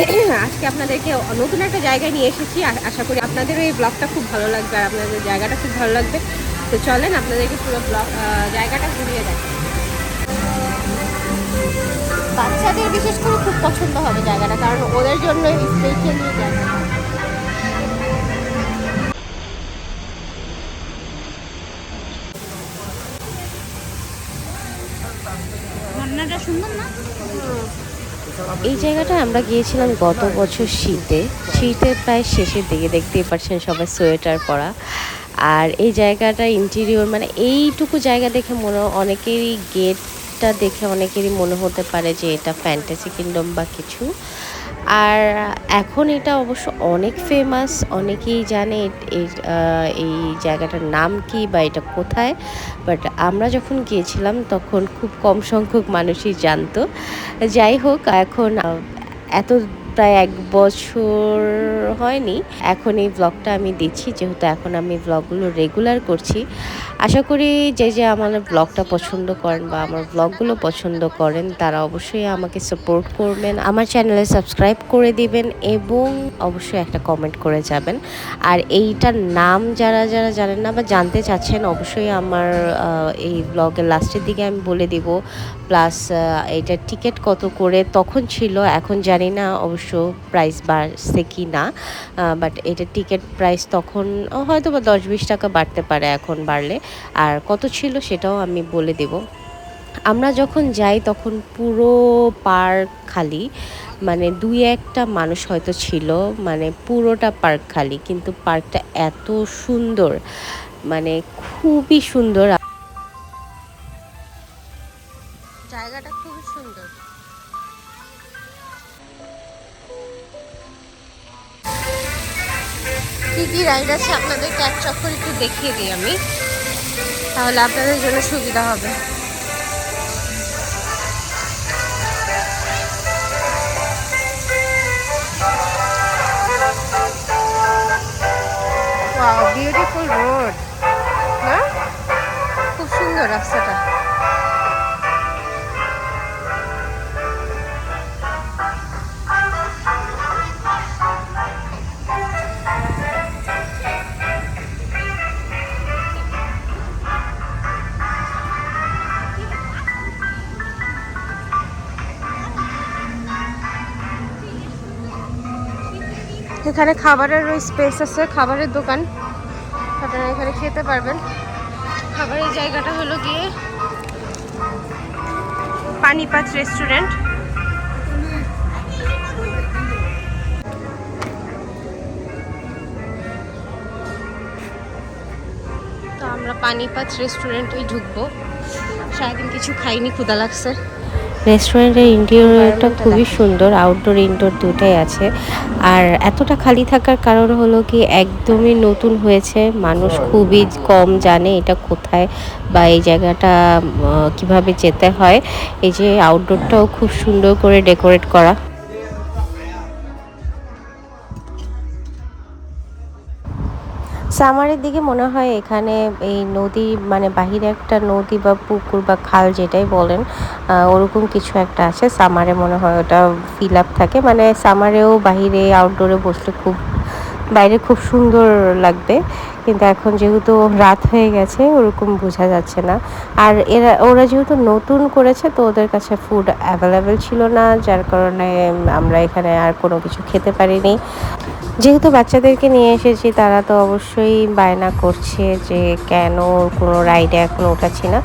আজকে আপনাদেরকে নতুন একটা জায়গায় নিয়ে এসেছি। আশা করি আপনাদের এই ব্লগটা খুব ভালো লাগবে আর আপনাদের জায়গাটা খুব ভালো লাগবে। তো চলেন, আপনাদেরকে পুরো ব্লগ জায়গাটা ঘুরিয়ে দেখ বাচ্চাদের বিশেষ করে খুব পছন্দ হবে জায়গাটা, কারণ ওদের জন্য স্পেশালি জায়গা এই জায়গাটা আমরা গিয়েছিলাম গত বছর শীতে। শীতের প্রায় শেষের দিকে, দেখতেই পাচ্ছেন সবাই সোয়েটার পরা। আর এই জায়গাটা ইন্টেরিয়র মানে এইটুকু জায়গা দেখে মনে অনেকেরই গেটটা দেখে অনেকেরই মনে হতে পারে যে এটা ফ্যান্টাসি কিংডম বা কিছু। আর এখন এটা অবশ্য অনেক ফেমাস অনেকেই জানে এই জায়গাটার নাম কি বা এটা কোথায় বাট আমরা যখন গিয়েছিলাম তখন খুব কম সংখ্যক মানুষই জানতো। যাই হোক, এখন এত প্রায় এক বছর হয়নি। এখন এই ব্লগটা আমি দিচ্ছি, যেহেতু এখন আমি ব্লগগুলো রেগুলার করছি। আশা করি যে যে আমার ব্লগটা পছন্দ করেন বা আমার ব্লগগুলো পছন্দ করেন, তারা অবশ্যই আমাকে সাপোর্ট করবেন, আমার চ্যানেলে সাবস্ক্রাইব করে দিবেন এবং অবশ্যই একটা কমেন্ট করে যাবেন। আর এইটার নাম যারা যারা জানেন না বা জানতে চাচ্ছেন, অবশ্যই আমার এই ব্লগের লাস্টের দিকে আমি বলে দিব। প্লাস এইটার টিকিট কত করে, তখন ছিল, এখন জানি না অবশ্য প্রাইস বাড়ছে কি না বাট এটা টিকিট প্রাইস তখন হয়তো বা দশ বিশ টাকা বাড়তে পারে এখন বাড়লে। আর কত ছিল সেটাও আমি বলে দেব। আমরা যখন যাই তখন পুরো পার্ক খালি মানে দুই একটা মানুষ হয়তো ছিল মানে পুরোটা পার্ক খালি, কিন্তু পার্কটা এত সুন্দর মানে খুবই সুন্দর। জায়গাটা খুবই সুন্দর। রাইড আছে আপনাদেরকে এক চক্কর একটু দেখিয়ে দিই আমি। তাহলে আপনাদের জন্য সুবিধা হবে। বিউটিফুল রোড খুব সুন্দর রাস্তাটা। এখানে খাবারের ওই স্পেস আছে, খাবারের দোকান। আপনারা এখানে খেতে পারবেন। খাবারের জায়গাটা হলো গিয়ে পানিপাত রেস্টুরেন্ট তো আমরা পানিপাত রেস্টুরেন্টেই ঢুকবো। সারাদিন কিছু খাইনি ক্ষুদা লাগছে। রেস্টুরেন্টের ইন্টেরিয়রটা খুবই সুন্দর আউটডোর ইনডোর দুটাই আছে। আর এতটা খালি থাকার কারণ হলো কি একদমই নতুন হয়েছে মানুষ খুবই কম জানে এটা কোথায় বা এই জায়গাটা কীভাবে যেতে হয়। এই যে আউটডোরটাও খুব সুন্দর করে ডেকোরেট করা। সামারের দিকে মনে হয় এখানে এই নদী মানে বাহিরে একটা নদী বা পুকুর বা খাল যেটাই বলেন ওরকম কিছু একটা আছে। সামারে মনে হয় ওটা ফিল আপ থাকে। মানে সামারেও বাহিরে আউটডোরে বসলে খুব, বাইরে খুব সুন্দর লাগবে। কিন্তু এখন যেহেতু রাত হয়ে গেছে, ওরকম বোঝা যাচ্ছে না। আর এরা, ওরা যেহেতু নতুন করেছে, তো ওদের কাছে ফুড অ্যাভেলেবেল ছিল না, যার কারণে আমরা এখানে আর কোনো কিছু খেতে পারিনি। যেহেতু বাচ্চাদেরকে নিয়ে এসেছি, তারা তো অবশ্যই বায়না করছে যে কেন কোনো রাইডে এখন উঠাচ্ছি না।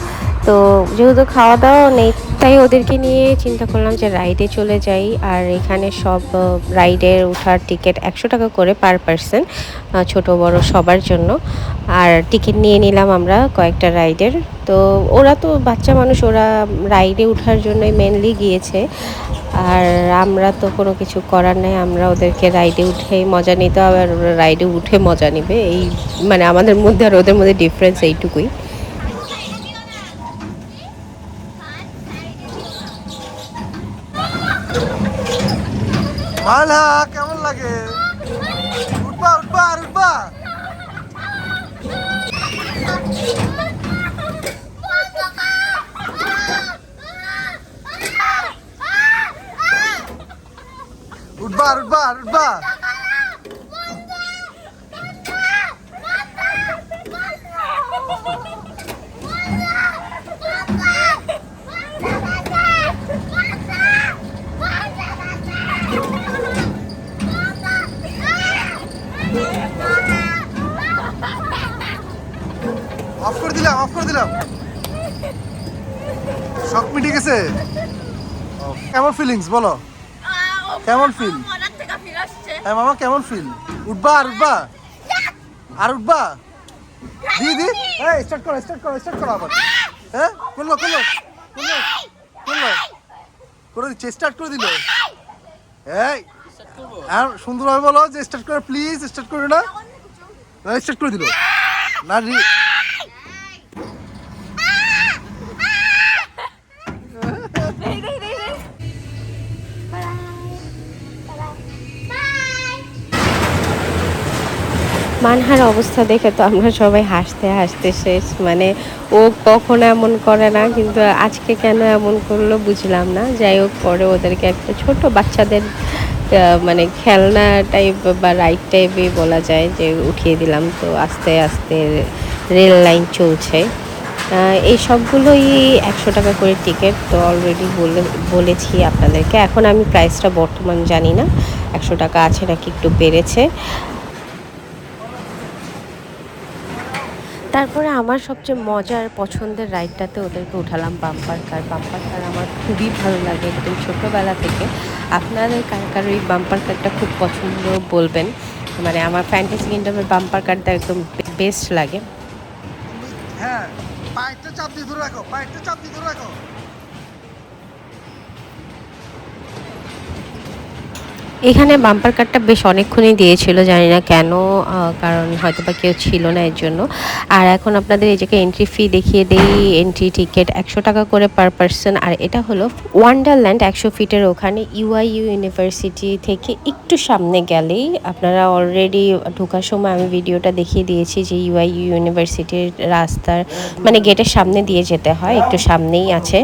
তো যেহেতু খাওয়া দাওয়াও নেই, তাই ওদেরকে নিয়ে চিন্তা করলাম যে রাইডে চলে যাই। আর এখানে সব রাইডের ওঠার টিকিট একশো টাকা করে পার পার্সন ছোট বড় সবার জন্য। আর টিকিট নিয়ে নিলাম আমরা কয়েকটা রাইডের তো ওরা তো বাচ্চা মানুষ, ওরা রাইডে ওঠার জন্যই মেনলি গিয়েছে। আর আমরা তো কোনো কিছু করার নেই, আমরা ওদেরকে রাইডে উঠেই মজা নিতে হবে আর ওরা রাইডে উঠে মজা নেবে। এই মানে আমাদের মধ্যে আর ওদের মধ্যে ডিফারেন্স এইটুকুই। মালা কেমন লাগে? উঠবা উঠবা উঠবা। উঠবা আর উঠবা আর উঠবা। অফ করে দিলাম অফ করে দিলাম। শখ মিটে গেছে। কেমন ফিলিংস বলো? কেমন ফিল হ্যাঁ মামা কেমন ফিল উঠবা আর উঠবা। আর উঠবা। দি দি। এই স্টার্ট করো স্টার্ট করো স্টার্ট করো আবার। হ্যাঁ? করল করল করল করল করে দিচ্ছে স্টার্ট করে দিল। এই আর সুন্দরভাবে বলো যে স্টার্ট করে প্লিজ স্টার্ট করে না। স্টার্ট করে দিল। না মানহার অবস্থা দেখে তো আমরা সবাই হাসতে হাসতে শেষ। মানে ও কখনো এমন করে না, কিন্তু আজকে কেন এমন করল বুঝলাম না। যাই হোক, পরে ওদেরকে একটা ছোট বাচ্চাদের মানে খেলনা টাইপ বা রাইড টাইপই বলা যায় যে উঠিয়ে দিলাম। তো আস্তে আস্তে রেল লাইন চলছে। এই সবগুলোই একশো টাকা করে টিকিট তো অলরেডি বলে, বলেছি আপনাদেরকে। এখন আমি প্রাইসটা বর্তমান জানি না। একশো টাকা আছে নাকি একটু বেড়েছে। তারপরে আমার সবচেয়ে মজার পছন্দের রাইডটাতে ওদেরকে উঠালাম বাম্পার কার বাম্পার কার আমার খুবই ভালো লাগে একদম ছোটোবেলা থেকে। আপনাদের কার কার ওই বাম্পার কারটা খুব পছন্দ বলবেন? মানে আমার ফ্যান্টাসি কিংডমের বাম্পার কারটা একদম বেস্ট লাগে। হ্যাঁ চাপ দিয়ে ধরে রাখো চাপ দিয়ে ধরে রাখো। এখানে বাম্পার কারটা বেশ অনেকক্ষণই দিয়েছিল, জানি না কেন কারণ হয়তো বা কেউ ছিল না এর জন্য। আর এখন আপনাদের এই জায়গায় এন্ট্রি ফি দেখিয়ে দেই এন্ট্রি টিকিট একশো টাকা করে পার পার্সন আর এটা হলো ওয়ান্ডারল্যান্ড একশো ফিটের ওখানে ইউআইইউ ইউনিভার্সিটি থেকে একটু সামনে গেলেই আপনারা অলরেডি ঢোকার সময় আমি ভিডিওটা দেখিয়ে দিয়েছি যে ইউআইইউ ইউনিভার্সিটির রাস্তার মানে গেটের সামনে দিয়ে যেতে হয়, একটু সামনেই আছে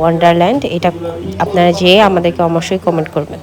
ওয়ান্ডারল্যান্ড এটা আপনারা যেয়ে আমাদেরকে অবশ্যই কমেন্ট করবেন।